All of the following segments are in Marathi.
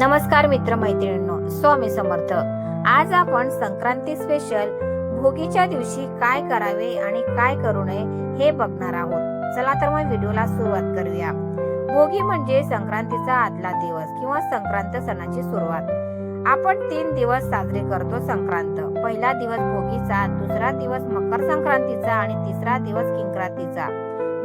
नमस्कार मित्र मैत्रिणींनो स्वामी समर्थ. आज आपण संक्रांती स्पेशल भोगीच्या दिवशी काय करावे आणि काय करू नये हे बघणार आहोत. चला तर मग व्हिडिओला सुरुवात करूया. भोगी म्हणजे संक्रांतीचा आदला दिवस किंवा संक्रांत सणाची सुरुवात. आपण तीन दिवस साजरे करतो संक्रांत. पहिला दिवस भोगीचा दुसरा दिवस मकर संक्रांतीचा आणि तिसरा दिवस किंक्रांतीचा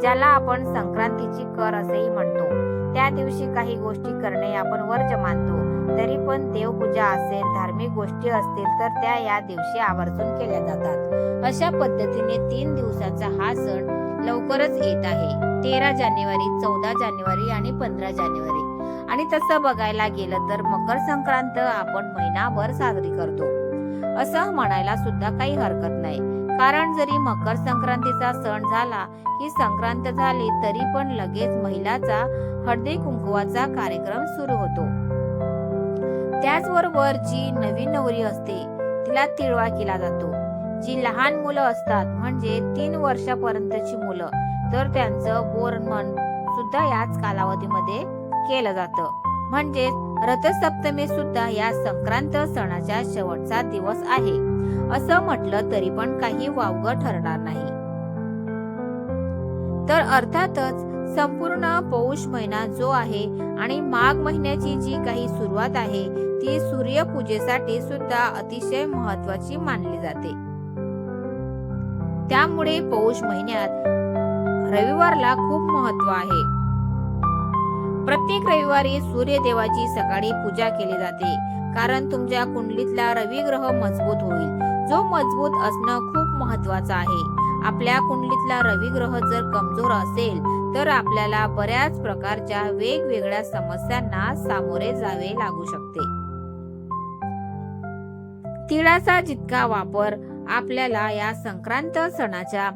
ज्याला आपण संक्रांतीची कर असेही म्हणतो. त्या दिवशी काही गोष्टी करणे आपण वर्ज मानतो. तरी पण देवपूजा असेल धार्मिक गोष्टी असतील तर त्या या दिवशी आवर्जून केल्या जातात. अशा पद्धतीने तीन दिवसाचा हा सण लवकरच येत आहे. तेरा जानेवारी चौदा जानेवारी आणि पंधरा जानेवारी. आणि तसं बघायला गेलं तर मकर संक्रांत आपण महिनाभर साजरी करतो. असं म्हणायला सुद्धा काही हरकत नाही. कारण जरी मकर संक्रांतीचा सण झाला की संक्रांत झाली तरी पण लगेच महिलाचा हळदी कुंकवाचा कार्यक्रम सुरू होतो. त्याचबरोबर जी नवीन नवरी असते तिला तिळवा केला जातो. जी लहान मुलं असतात म्हणजे तीन वर्षापर्यंतची मुलं तर त्यांचं बोरमन सुद्धा याच कालावधीमध्ये केलं जातं. म्हणजेच रथसप्तमी सुद्धा या संक्रांत सणाच्या शेवटचा दिवस आहे. असं म्हटलं तरी पण काही वावगं ठरणार नाही. तर अर्थातच संपूर्ण पौष महिना जो आहे आणि माघ महिन्याची जी काही सुरुवात आहे ती सूर्यपूजेसाठी सुद्धा अतिशय महत्वाची मानली जाते. त्यामुळे पौष महिन्यात रविवारला खूप महत्त्व आहे. प्रत्येक रविवारी सूर्यदेवाची सकाळी पूजा केली जाते कारण तुमच्या कुंडलीतला रवी ग्रह मजबूत होईल. जो मजबूत असणं खूप महत्वाचं आहे. आपल्या कुंडलीतला रवी ग्रह जर कमजोर असेल तर आपल्याला बऱ्याच प्रकारच्या वेगवेगळ्या समस्यांना सामोरे जावे लागू शकते. तिळाचा जितका वापर आपल्याला या संक्रांत सणाच्या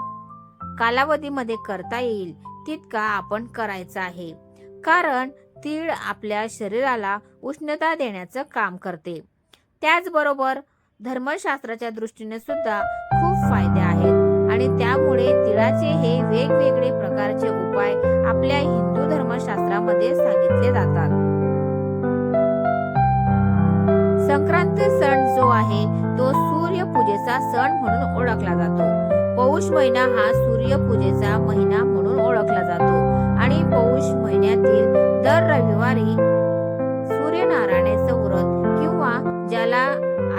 कालावधीमध्ये करता येईल तितका आपण करायचा आहे. कारण तीळ आपल्या शरीराला उष्णता देण्याचं काम करते. त्याचबरोबर धर्मशास्त्राच्या दृष्टीने सुद्धा खूप फायदे आहेत आणि त्यामुळे तिळाचे हे वेगवेगळे प्रकारचे उपाय आपल्या हिंदू धर्मशास्त्रामध्ये सांगितले जातात. संक्रांत सण जो आहे तो सूर्यपूजेचा सण म्हणून ओळखला जातो. पौष महिना हा सूर्यपूजेचा महिना म्हणून ओळखला जातो. आणि पौष महिन्यातील दर रविवारी सूर्यनारायणाचं व्रत किंवा ज्याला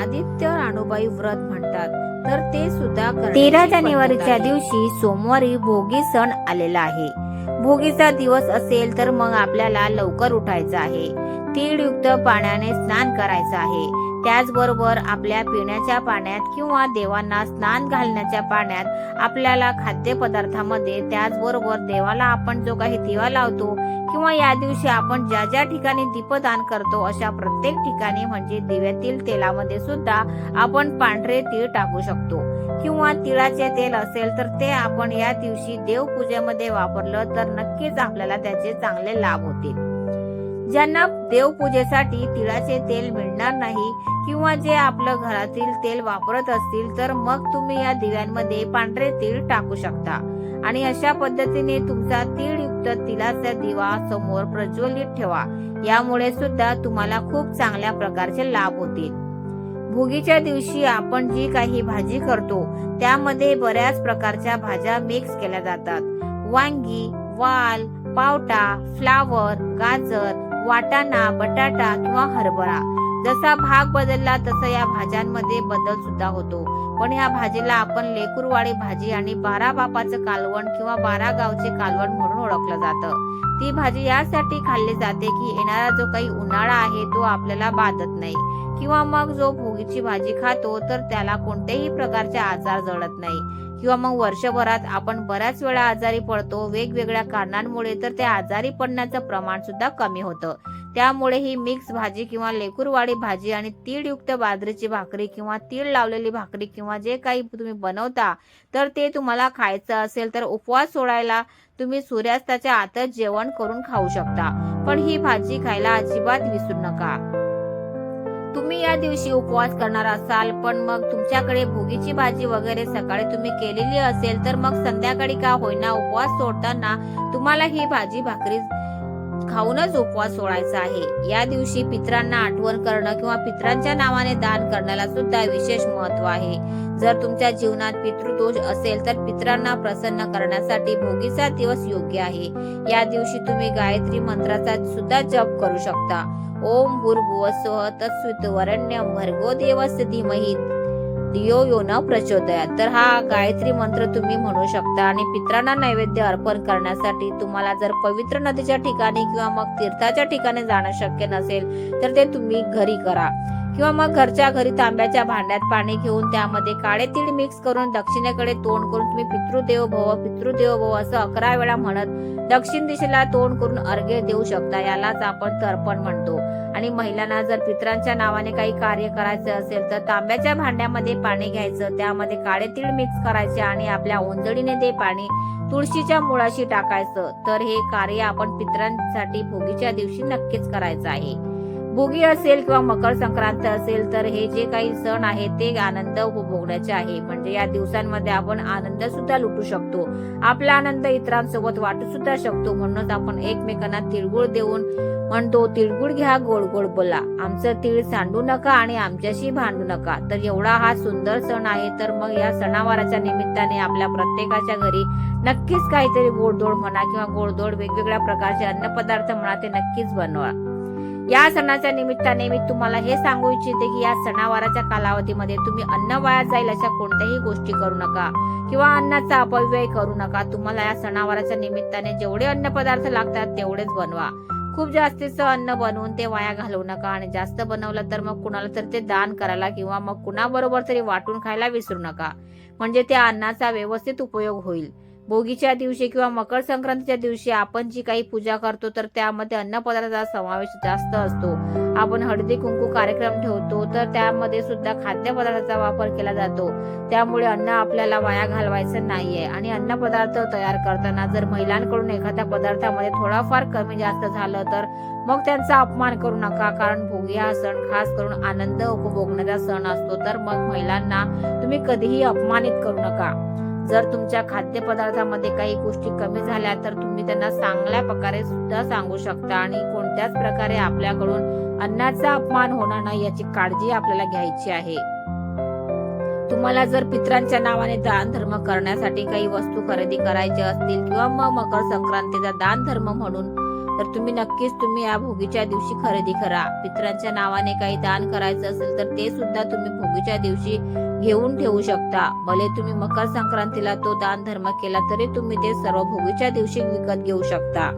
आदित्य राणूबाई व्रत म्हणतात तर ते सुद्धा तेरा जानेवारीच्या दिवशी सोमवारी भोगी सण आलेला आहे. भोगीचा दिवस असेल तर मग आपल्याला लवकर उठायचं आहे. तीळयुक्त पाण्याने स्नान करायचं आहे. त्याचबरोबर आपल्या पिण्याच्या पाण्यात किंवा देवांना स्नान घालण्याच्या पाण्यात आपल्याला खाद्यपदार्थामध्ये त्याचबरोबर देवाला आपण जो काही दिवा लावतो किंवा या दिवशी आपण ज्या ज्या ठिकाणी दीपदान करतो अशा प्रत्येक ठिकाणी म्हणजे दिव्यातील तेलामध्ये सुद्धा आपण पांढरे तीळ टाकू शकतो. किंवा तिळाचे तेल असेल तर ते आपण या दिवशी देवपूजेमध्ये वापरलं तर नक्कीच आपल्याला त्याचे चांगले लाभ होतील. ज्यांना देवपूजेसाठी तिळाचे तेल मिळणार नाही किंवा जे आपलं घरातील तेल वापरत असतील तर मग तुम्ही या दिव्यांमध्ये पांढरे तीळ टाकू शकता. आणि अशा पद्धतीने तुमचा तीळयुक्त तिळाचा दिवा समोर प्रज्वलित ठेवा. यामुळे सुद्धा तुम्हाला खूप चांगल्या प्रकारचे लाभ होतील. भोगीच्या दिवशी आपण जी काही भाजी करतो त्यामध्ये बऱ्याच प्रकारच्या भाज्या मिक्स केल्या जातात. वांगी वाल पावटा फ्लावर गाजर वाटाणा बटाटा किंवा हरभरा. जसा भाग बदलला तसा या भाज्यांमध्ये बदल सुद्धा होतो. पण ह्या भाजीला आपण लेकुरवाडी भाजी आणि बारा बापाचं कालवण किंवा बारा गावचे कालवण म्हणून ओळखलं जातं. ती भाजी यासाठी खाल्ली जाते की येणारा जो काही उन्हाळा आहे तो आपल्याला बाधत नाही. किंवा मग जो भोगीची भाजी खातो तर त्याला कोणत्याही प्रकारचे आजार जळत नाही. किंवा मग वर्षभरात आपण बऱ्याच वेळा आजारी पडतो वेगवेगळ्या कारणांमुळे तर त्या आजारी पडण्याचं प्रमाण सुद्धा कमी होतं. त्यामुळे ही मिक्स भाजी किंवा लेकुरवाडी भाजी आणि तीळयुक्त बाजरीची भाकरी किंवा तीळ लावलेली भाकरी किंवा जे काही तुम्ही बनवता तर ते तुम्हाला खायचं असेल तर उपवास सोडायला तुम्ही सूर्यास्ताच्या आतच जेवण करून खाऊ शकता. पण ही भाजी खायला अजिबात विसरू नका. तुम्ही या दिवशी उपवास करणार असाल पण मग तुमच्याकडे भोगीची भाजी वगैरे सकाळी तुम्ही केलेली असेल तर मग संध्याकाळी का होईना उपवास सोडताना तुम्हाला ही भाजी भाकरी दूध खाऊनच उपवास सोडायचा आहे. या दिवशी पित्रांना आठवण करणं किंवा पित्रांच्या नावाने दान करण्याला सुद्धा विशेष महत्त्व आहे. जर तुमच्या जीवनात पितृदोष असेल तर पित्रांना प्रसन्न करण्यासाठी भोगीचा दिवस योग्य आहे. या दिवशी तुम्ही गायत्री मंत्राचा सुद्धा जप करू शकता. ओम भूर्भुवस्व तत्सुत वरण्यम भर्गो देवस्य धीमहि दियो यो प्रचोदयात तर हा गायत्री मंत्र तुम्ही म्हणू शकता आणि पित्रांना नैवेद्य अर्पण करण्यासाठी तुम्हाला जर पवित्र नदीच्या ठिकाणी किंवा मग तीर्थाच्या ठिकाणी जाणं शक्य नसेल तर ते तुम्ही घरी करा. किंवा मग घरच्या घरी तांब्याच्या भांड्यात पाणी घेऊन त्यामध्ये काळे तीळ मिक्स करून दक्षिणेकडे तोंड करून तुम्ही पितृदेव भव पितृदेव भव असं अकरा वेळा म्हणत दक्षिण दिशेला तोंड करून अर्घ्य देऊ शकता यालाच आपण तर्पण म्हणतो. आणि महिलांना जर पित्रांच्या नावाने काही कार्य करायचं असेल तर तांब्याच्या भांड्यामध्ये पाणी घ्यायचं त्यामध्ये काळे तीळ मिक्स करायचे आणि आपल्या ओंजळीने ते पाणी तुळशीच्या मुळाशी टाकायचं. तर हे कार्य आपण पित्रांसाठी भोगीच्या दिवशी नक्कीच करायचं आहे. भोगी असेल किंवा मकर संक्रांत असेल तर हे जे काही सण आहे ते आनंद उपभोगण्याचे आहे. म्हणजे या दिवसांमध्ये आपण आनंद सुद्धा लुटू शकतो. आपला आनंद इतरांसोबत वाटू सुद्धा शकतो. म्हणूनच आपण एकमेकांना तिळगुळ देऊन म्हणतो तिळगुळ घ्या गोड गोड बोला. आमचं तिळ सांडू नका आणि आमच्याशी भांडू नका. तर एवढा हा सुंदर सण आहे. तर मग या सणावाराच्या निमित्ताने आपल्या प्रत्येकाच्या घरी नक्कीच काहीतरी गोडधोड म्हणा किंवा गोडधोड वेगवेगळ्या प्रकारचे अन्नपदार्थ म्हणा ते नक्कीच बनवा. या सणाच्या निमित्ताने मी तुम्हाला हे सांगू इच्छिते की या सणावाराच्या कालावधीमध्ये तुम्ही अन्न वाया जाईल अशा कोणत्याही गोष्टी करू नका. किंवा अन्नाचा अपव्यय करू नका. तुम्हाला या सणावाराच्या निमित्ताने जेवढे अन्नपदार्थ लागतात तेवढेच बनवा. खूप जास्तीचं अन्न बनवून ते वाया घालवू नका आणि जास्त बनवलं तर मग कुणाला तर ते दान करायला किंवा मग कुणाबरोबर तरी वाटून खायला विसरू नका. म्हणजे त्या अन्नाचा व्यवस्थित उपयोग होईल. भोगीच्या दिवशी किंवा मकर संक्रांतीच्या दिवशी आपण जी काही पूजा करतो तर त्यामध्ये अन्नपदार्थाचा समावेश जास्त असतो. आपण हळदी कुंकू कार्यक्रम ठेवतो तर त्यामध्ये सुद्धा खाद्यपदार्थाचा वापर केला जातो. त्यामुळे अन्न आपल्याला वाया घालवायचं नाहीये. आणि अन्नपदार्थ तयार करताना जर महिलांकडून एखाद्या पदार्थामध्ये थोडाफार कमी जास्त झालं तर मग त्यांचा अपमान करू नका. कारण भोगी हा सण खास करून आनंद उपभोगण्याचा सण असतो. तर मग महिलांना तुम्ही कधीही अपमानित करू नका. जर तुमच्या खाद्यपदार्थामध्ये काही गोष्टी कमी झाल्या तर तुम्ही त्यांना चांगल्या प्रकारे सुद्धा सांगू शकता आणि कोणत्याच प्रकारे आपल्याकडून अन्नाचा अपमान होणार नाही याची काळजी आपल्याला घ्यायची आहे. तुम्हाला जर पित्रांच्या नावाने दान धर्म करण्यासाठी काही वस्तू खरेदी करायच्या असतील किंवा मग मकर संक्रांतीचा दान धर्म म्हणून तर तुम्ही नक्कीच तुम्ही या भोगीच्या दिवशी खरेदी करा. पित्रांच्या नावाने काही दान करायचं असेल तर ते सुद्धा तुम्ही भोगीच्या दिवशी घेऊन ठेवू शकता. भले तुम्ही मकर संक्रांतीला तो दान धर्म केला तरी तुम्ही ते सर्व भोगीच्या दिवशी विकत घेऊ शकता.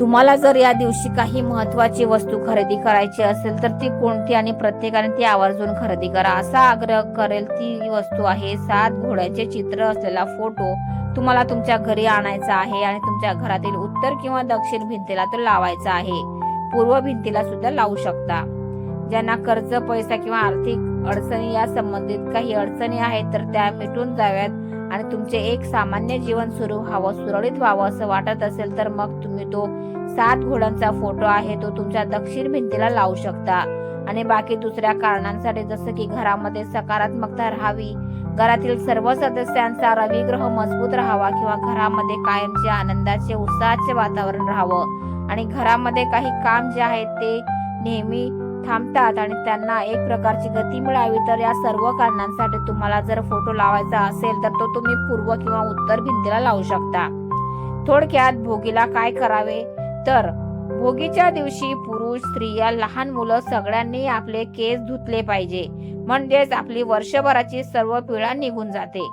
तुम्हाला जर या दिवशी काही महत्वाची वस्तू खरेदी करायची असेल तर ती कोणती आणि प्रत्येकाने ती आवर्जून खरेदी करा. असा आग्रह करेल ती वस्तू आहे. सात घोड्याचे चित्र असलेला फोटो तुम्हाला तुमच्या घरी आणायचा आहे आणि तुमच्या घरातील उत्तर किंवा दक्षिण भिंतीला तो लावायचा आहे. पूर्व भिंतीला सुद्धा लावू शकता. ज्यांना कर्ज पैसा किंवा आर्थिक अडचणी या संबंधित काही अडचणी आहेत तर त्या मिटून जाव्यात. आणि तुमचे एक सामान्य जीवन सुरू व्हावं सुरळीत व्हावं असं वाटत असेल तर मग तुम्ही तो सात घोड्यांचा फोटो आहे तो तुमच्या दक्षिण भिंतीला लावू शकता. आणि बाकी दुसऱ्या कारणांसाठी जसं की घरामध्ये सकारात्मकता राहावी घरातील सर्व सदस्यांचा रविग्रह मजबूत राहावा किंवा घरामध्ये कायमचे आनंदाचे उत्साहाचे वातावरण राहावं. आणि घरामध्ये काही काम जे आहे ते नेहमी थांबतात आणि त्यांना एक प्रकारची गती मिळावी तर या सर्व कारणांसाठी तुम्हाला जर फोटो लावायचा असेल तर तो तुम्ही पूर्व किंवा उत्तर भिंतीला लावू शकता. थोडक्यात भोगीला काय करावे? तर भोगीच्या दिवशी पुरुष स्त्रिया लहान मुलं सगळ्यांनी आपले केस धुतले पाहिजे. म्हणजेच आपली वर्षभराची सर्व पिळा निघून जाते.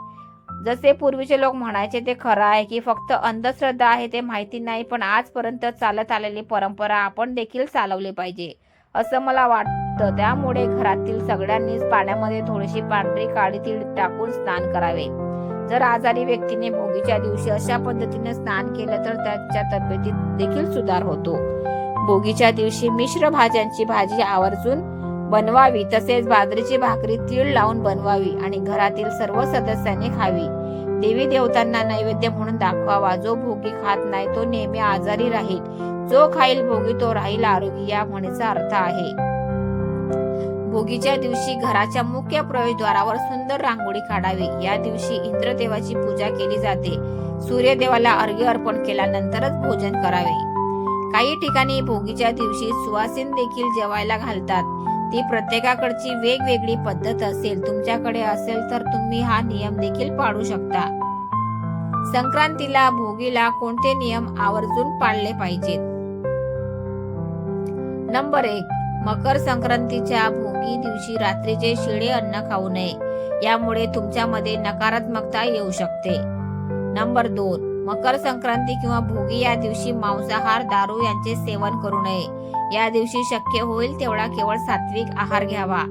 जसे पूर्वीचे लोक म्हणायचे ते खरं आहे की फक्त अंधश्रद्धा आहे ते माहिती नाही पण आजपर्यंत चालत आलेली परंपरा आपण देखील चालवली पाहिजे. असं मला वाटतं. त्यामुळे घरातील सगळ्यांनीच पाण्यामध्ये थोडीशी पांढरी काळी तीळ टाकून स्नान करावे. जर आजारी व्यक्तीने भोगीच्या दिवशी अशा पद्धतीने स्नान केलं तर त्याच्या तब्येतीत देखील सुधार होतो. भोगीच्या दिवशी मिश्र भाज्यांची भाजी आवर्जून बनवावी तसेच बाजरीची भाकरी तीळ लावून बनवावी आणि घरातील सर्व सदस्यांनी खावी. देवी देवतांना नैवेद्य म्हणून दाखवावा. जो भोगी खात नाही तो नेहमी आजारी राहील. जो खाईल भोगी तो राहील आरोग्य या म्हणीचा अर्थ आहे. भोगीच्या दिवशी घराच्या मुख्य प्रवेशद्वारावर सुंदर रांगोळी काढावी. या दिवशी इंद्रदेवाची पूजा केली जाते. सूर्यदेवाला अर्घ्य अर्पण केल्यानंतरच भोजन करावे. काही ठिकाणी भोगीच्या दिवशी सुवासिन देखील जेवायला घालतात. ती प्रत्येकाकडची वेगवेगळी पद्धत असेल तुमच्याकडे असेल तर तुम्ही हा नियम देखील पाळू शकता. संक्रांतीला भोगीला कोणते नियम आवर्जून पाळले पाहिजेत? नंबर एक मकर संक्रांतीच्या भोगी दिवशी रात्रीचे शिळे अन्न खाऊ नये. यामुळे तुमच्यामध्ये नकारात्मकता येऊ शकते. नंबर दोन मकर संक्रांती किंवा भोगी या दिवशी मांसाहार दारू यांचे सेवन करू नये. या दिवशी शक्य होईल तेवढा केवळ सात्विक आहार घ्यावा.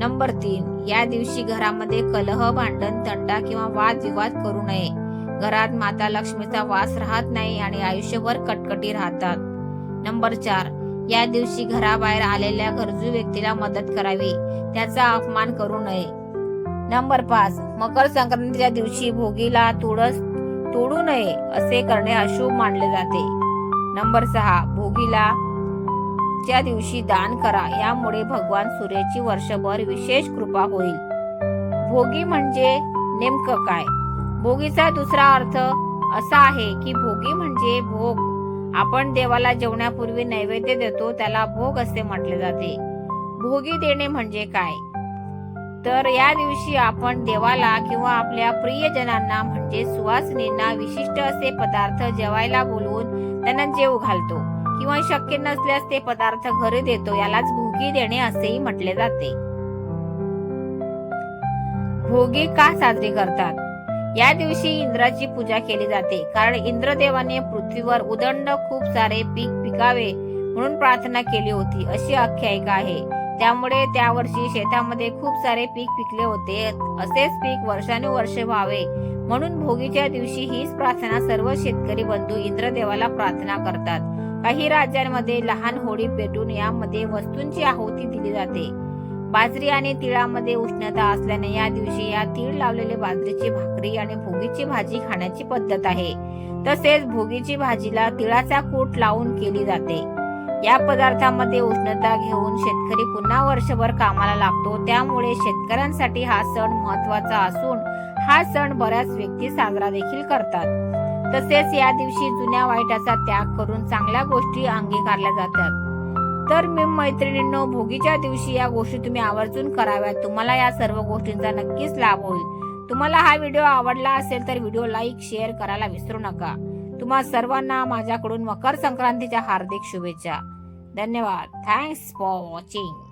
नंबर तीन या दिवशी घरामध्ये कलह भांडण तंटा किंवा वादविवाद करू नये. घरात माता लक्ष्मीचा वास राहत नाही आणि आयुष्यभर कटकटी राहतात. नंबर चार या दिवशी घराबाहेर आलेल्या गरजू व्यक्तीला मदत करावी. त्याचा अपमान करू नये. नंबर पाच. मकर संक्रांतीच्या दिवशी भोगीला तुळस तोडू नये असे करणे अशुभ मानले जाते. नंबर सहा. भोगीला च्या दिवशी दान करा यामुळे भगवान सूर्याची वर्षभर विशेष कृपा होईल. भोगी म्हणजे नेमकं काय? भोगीचा दुसरा अर्थ असा आहे की भोगी म्हणजे भोग. आपण देवाला जेवण्यापूर्वी नैवेद्य देतो त्याला भोग असे म्हटले जाते. भोगी देणे म्हणजे काय? तर या दिवशी आपण देवाला किंवा आपल्या प्रियजनांना म्हणजे सुवासिनींना विशिष्ट असे पदार्थ जेवायला बोलवून त्यांना जेव घालतो किंवा शक्य नसल्यास ते पदार्थ घरी देतो यालाच भोगी देणे असेही म्हटले जाते. भोगी का साजरी करतात? या दिवशी इंद्राची पूजा केली जाते. कारण इंद्रदेवाने पृथ्वीवर उदंड खूप सारे पीक पिकावे म्हणून प्रार्थना केली होती. अशी आख्यायिका आहे. त्यामुळे त्या वर्षी शेतामध्ये खूप सारे पीक पिकले होते. असेच पीक वर्षानुवर्ष व्हावे. म्हणून भोगीच्या दिवशी हीच प्रार्थना सर्व शेतकरी बंधू इंद्रदेवाला प्रार्थना करतात. काही राज्यांमध्ये लहान होळी पेटून यामध्ये वस्तूंची आहुती दिली जाते. बाजरी आणि तिळामध्ये उष्णता असल्याने या दिवशी या तीळ लावलेले बाजरीची भाकरी आणि भोगीची भाजी खाण्याची पद्धत आहे. तसेच भोगीची भाजीला तिळाचा कूट लावून केली जाते. या पदार्थामध्ये उष्णता घेऊन शेतकरी पुन्हा वर्षभर कामाला लागतो. त्यामुळे शेतकऱ्यांसाठी हा सण महत्त्वाचा असून हा सण बऱ्याच व्यक्ती साजरा देखील करतात. तसेच या दिवशी जुन्या वाईटाचा त्याग करून चांगल्या गोष्टी अंगीकारल्या जातात. तर मी मैत्रिणींनो भोगीच्या दिवशी या गोष्टी तुम्ही आवर्जून कराव्यात. तुम्हाला या सर्व गोष्टींचा नक्कीच लाभ होईल. तुम्हाला हा व्हिडिओ आवडला असेल तर व्हिडिओ लाईक शेअर करायला विसरू नका. तुम्हा सर्वांना माझ्याकडून मकर संक्रांतीच्या हार्दिक शुभेच्छा. धन्यवाद. Thanks for watching